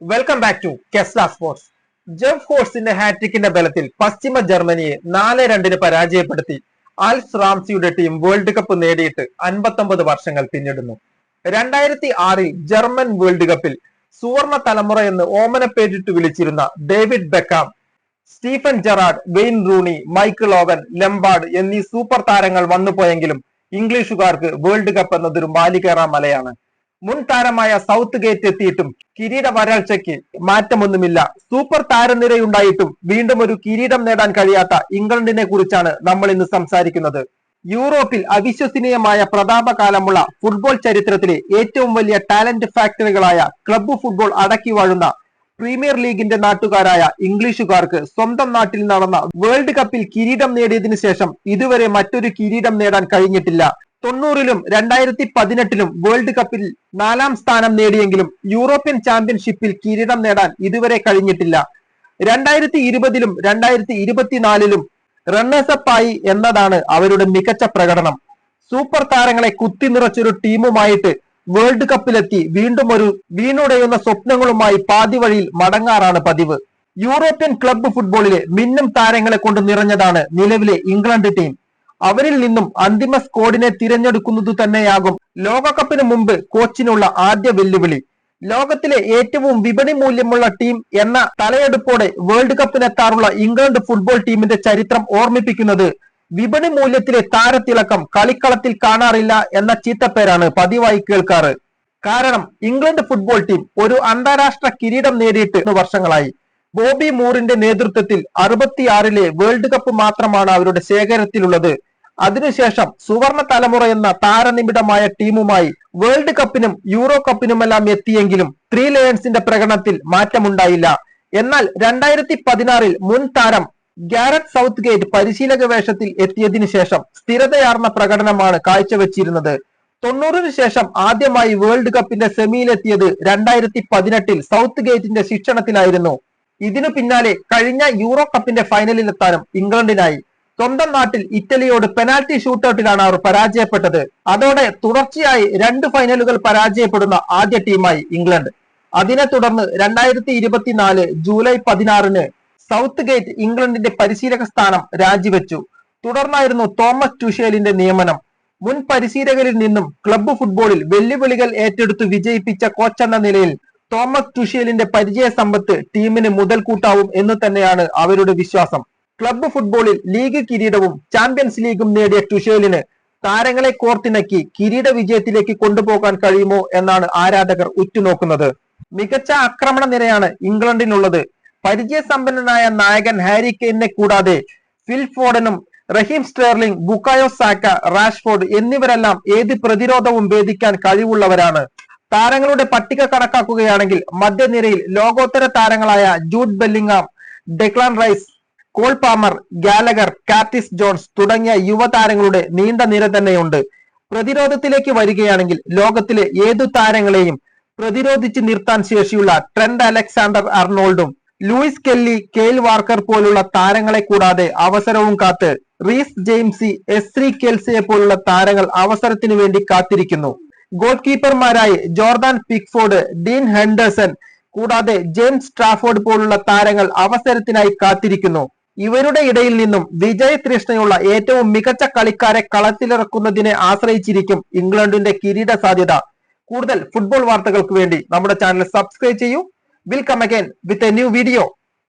Welcome back to കെസ്ല sports Geoff ഹോഴ്സിന്റെ ഹാട്രിക്കിന്റെ ബലത്തിൽ പശ്ചിമ ജർമ്മനിയെ നാല് രണ്ടിന് പരാജയപ്പെടുത്തി. ആൽസ് റാംസിയുടെ ടീം വേൾഡ് കപ്പ് നേടിയിട്ട് അൻപത്തൊമ്പത് വർഷങ്ങൾ പിന്നിടുന്നു. രണ്ടായിരത്തി ആറിൽ ജർമ്മൻ വേൾഡ് കപ്പിൽ സുവർണ തലമുറ എന്ന് ഓമനപ്പേരിട്ട് വിളിച്ചിരുന്ന David Beckham Steven Gerrard Wayne Rooney Michael Owen Lampard എന്നീ സൂപ്പർ താരങ്ങൾ വന്നുപോയെങ്കിലും ഇംഗ്ലീഷുകാർക്ക് വേൾഡ് കപ്പ് എന്നതൊരു മാലികേറ മലയാണ്. മുൻ താരമായ സൗത്ത് ഗേറ്റ് എത്തിയിട്ടും കിരീട വരാഴ്ചയ്ക്ക് മാറ്റമൊന്നുമില്ല. സൂപ്പർ താരനിരയുണ്ടായിട്ടും വീണ്ടും ഒരു കിരീടം നേടാൻ കഴിയാത്ത ഇംഗ്ലണ്ടിനെ കുറിച്ചാണ് നമ്മൾ ഇന്ന് സംസാരിക്കുന്നത്. യൂറോപ്പിൽ അവിശ്വസനീയമായ പ്രതാപകാലമുള്ള ഫുട്ബോൾ ചരിത്രത്തിലെ ഏറ്റവും വലിയ ടാലന്റ് ഫാക്ടറികളായ ക്ലബ്ബ് ഫുട്ബോൾ അടക്കി വാഴുന്ന പ്രീമിയർ ലീഗിന്റെ നാട്ടുകാരായ ഇംഗ്ലീഷുകാർക്ക് സ്വന്തം നാട്ടിൽ നടന്ന വേൾഡ് കപ്പിൽ കിരീടം നേടിയതിനു ശേഷം ഇതുവരെ മറ്റൊരു കിരീടം നേടാൻ കഴിഞ്ഞിട്ടില്ല. തൊണ്ണൂറിലും രണ്ടായിരത്തി പതിനെട്ടിലും വേൾഡ് കപ്പിൽ നാലാം സ്ഥാനം നേടിയെങ്കിലും യൂറോപ്യൻ ചാമ്പ്യൻഷിപ്പിൽ കിരീടം നേടാൻ ഇതുവരെ കഴിഞ്ഞിട്ടില്ല. രണ്ടായിരത്തി ഇരുപതിലും രണ്ടായിരത്തി ഇരുപത്തിനാലിലും റണ്ണേഴ്സപ്പ് ആയി എന്നതാണ് അവരുടെ മികച്ച പ്രകടനം. സൂപ്പർ താരങ്ങളെ കുത്തി നിറച്ചൊരു ടീമുമായിട്ട് വേൾഡ് കപ്പിലെത്തി വീണ്ടും ഒരു വീണുടയുന്ന സ്വപ്നങ്ങളുമായി പാതി വഴിയിൽ മടങ്ങാറാണ് പതിവ്. യൂറോപ്യൻ ക്ലബ്ബ് ഫുട്ബോളിലെ മിന്നും താരങ്ങളെ കൊണ്ട് നിറഞ്ഞതാണ് നിലവിലെ ഇംഗ്ലണ്ട് ടീം. അവരിൽ നിന്നും അന്തിമ സ്കോഡിനെ തിരഞ്ഞെടുക്കുന്നത് തന്നെയാകും. ലോകകപ്പിന് മുമ്പ് കോച്ചിനുള്ള ആദ്യ വെല്ലുവിളി. ലോകത്തിലെ ഏറ്റവും വിപണി മൂല്യമുള്ള ടീം എന്ന തലയെടുപ്പോടെ വേൾഡ് കപ്പിനെത്താറുള്ള ഇംഗ്ലണ്ട് ഫുട്ബോൾ ടീമിന്റെ ചരിത്രം ഓർമ്മിപ്പിക്കുന്നത്. വിപണി മൂല്യത്തിലെ താരത്തിളക്കം കളിക്കളത്തിൽ കാണാറില്ല എന്ന ചീത്തപ്പേരാണ് പതിവായി കേൾക്കാറ്. കാരണം ഇംഗ്ലണ്ട് ഫുട്ബോൾ ടീം ഒരു അന്താരാഷ്ട്ര കിരീടം നേടിയിട്ട് വർഷങ്ങളായി. ബോബി മൂറിന്റെ നേതൃത്വത്തിൽ അറുപത്തിയാറിലെ വേൾഡ് കപ്പ് മാത്രമാണ് അവരുടെ ശേഖരത്തിലുള്ളത്. അതിനുശേഷം സുവർണ തലമുറ എന്ന താരനിമിടമായ ടീമുമായി വേൾഡ് കപ്പിനും യൂറോ കപ്പിനുമെല്ലാം എത്തിയെങ്കിലും ത്രീ ലയൺസിന്റെ പ്രകടനത്തിൽ മാറ്റമുണ്ടായില്ല. എന്നാൽ രണ്ടായിരത്തി പതിനാറിൽ മുൻ താരം ഗാരറ്റ് സൗത്ത് ഗേറ്റ് പരിശീലക വേഷത്തിൽ എത്തിയതിനു ശേഷം സ്ഥിരതയാർന്ന പ്രകടനമാണ് കാഴ്ചവെച്ചിരുന്നത്. തൊണ്ണൂറിന് ശേഷം ആദ്യമായി വേൾഡ് കപ്പിന്റെ സെമിയിലെത്തിയത് രണ്ടായിരത്തി പതിനെട്ടിൽ സൗത്ത് ഗേറ്റിന്റെ ശിക്ഷണത്തിലായിരുന്നു. ഇതിനു പിന്നാലെ കഴിഞ്ഞ യൂറോ കപ്പിന്റെ ഫൈനലിലെത്താനും ഇംഗ്ലണ്ടിനായി. സ്വന്തം നാട്ടിൽ ഇറ്റലിയോട് പെനാൽറ്റി ഷൂട്ടൌട്ടിലാണ് അവർ പരാജയപ്പെട്ടത്. അതോടെ തുടർച്ചയായി രണ്ട് ഫൈനലുകൾ പരാജയപ്പെടുന്ന ആദ്യ ടീമായി ഇംഗ്ലണ്ട്. അതിനെ തുടർന്ന് രണ്ടായിരത്തി ഇരുപത്തിനാല് ജൂലൈ പതിനാറിന് സൗത്ത് ഗേറ്റ് ഇംഗ്ലണ്ടിന്റെ പരിശീലക സ്ഥാനം രാജിവെച്ചു. തുടർന്നായിരുന്നു തോമസ് ടുഷേലിന്റെ നിയമനം. മുൻ പരിശീലകരിൽ നിന്നും ക്ലബ്ബ് ഫുട്ബോളിൽ വെല്ലുവിളികൾ ഏറ്റെടുത്ത് വിജയിപ്പിച്ച കോച്ച് എന്ന നിലയിൽ തോമസ് ടുഷേലിന്റെ പരിചയ സമ്പത്ത് ടീമിന് മുതൽക്കൂട്ടാവും എന്ന് തന്നെയാണ് അവരുടെ വിശ്വാസം. ക്ലബ്ബ് ഫുട്ബോളിൽ ലീഗ് കിരീടവും ചാമ്പ്യൻസ് ലീഗും നേടിയ ടുഷേലിന് താരങ്ങളെ കോർത്തിണക്കി കിരീട വിജയത്തിലേക്ക് കൊണ്ടുപോകാൻ കഴിയുമോ എന്നാണ് ആരാധകർ ഉറ്റുനോക്കുന്നത്. മികച്ച ആക്രമണ നിരയാണ് ഇംഗ്ലണ്ടിനുള്ളത്. പരിചയസമ്പന്നനായ നായകൻ ഹാരി കെയിനെ കൂടാതെ Phil ഫോർഡനും Raheem Sterling Bukayo Saka Rashford എന്നിവരെല്ലാം ഏത് പ്രതിരോധവും ഭേദിക്കാൻ കഴിവുള്ളവരാണ്. താരങ്ങളുടെ പട്ടിക കണക്കാക്കുകയാണെങ്കിൽ മധ്യനിരയിൽ ലോകോത്തര താരങ്ങളായ Jude Bellingham Declan Rice Cole Palmer Gallagher Curtis Jones തുടങ്ങിയ യുവതാരങ്ങളുടെ നീണ്ട നിര തന്നെയുണ്ട്. പ്രതിരോധത്തിലേക്ക് വരികയാണെങ്കിൽ ലോകത്തിലെ ഏതു താരങ്ങളെയും പ്രതിരോധിച്ച് നിർത്താൻ ശേഷിയുള്ള ട്രെൻഡ് അലക്സാണ്ടർ അർണോൾഡും ലൂയിസ് കെല്ലി കെയിൽ വാർക്കർ പോലുള്ള താരങ്ങളെ കൂടാതെ അവസരവും കാത്ത് റീസ് ജെയിംസി എസ്രി കെൽസിയെ പോലുള്ള താരങ്ങൾ അവസരത്തിനു വേണ്ടി കാത്തിരിക്കുന്നു. ഗോൾ കീപ്പർമാരായി ജോർദാൻ പിക്ഫോർഡ് ഡീൻ ഹെൻഡേഴ്സൺ കൂടാതെ ജെയിംസ് ട്രാഫോർഡ് പോലുള്ള താരങ്ങൾ അവസരത്തിനായി കാത്തിരിക്കുന്നു. ഇവരുടെ ഇടയിൽ നിന്നും വിജയ തൃഷ്ണയുള്ള ഏറ്റവും മികച്ച കളിക്കാരെ കളത്തിലിറക്കുന്നതിനെ ആശ്രയിച്ചിരിക്കും ഇംഗ്ലണ്ടിന്റെ കിരീട സാധ്യത. കൂടുതൽ ഫുട്ബോൾ വാർത്തകൾക്ക് വേണ്ടി നമ്മുടെ ചാനൽ സബ്സ്ക്രൈബ് ചെയ്യൂ. Will come again with a new video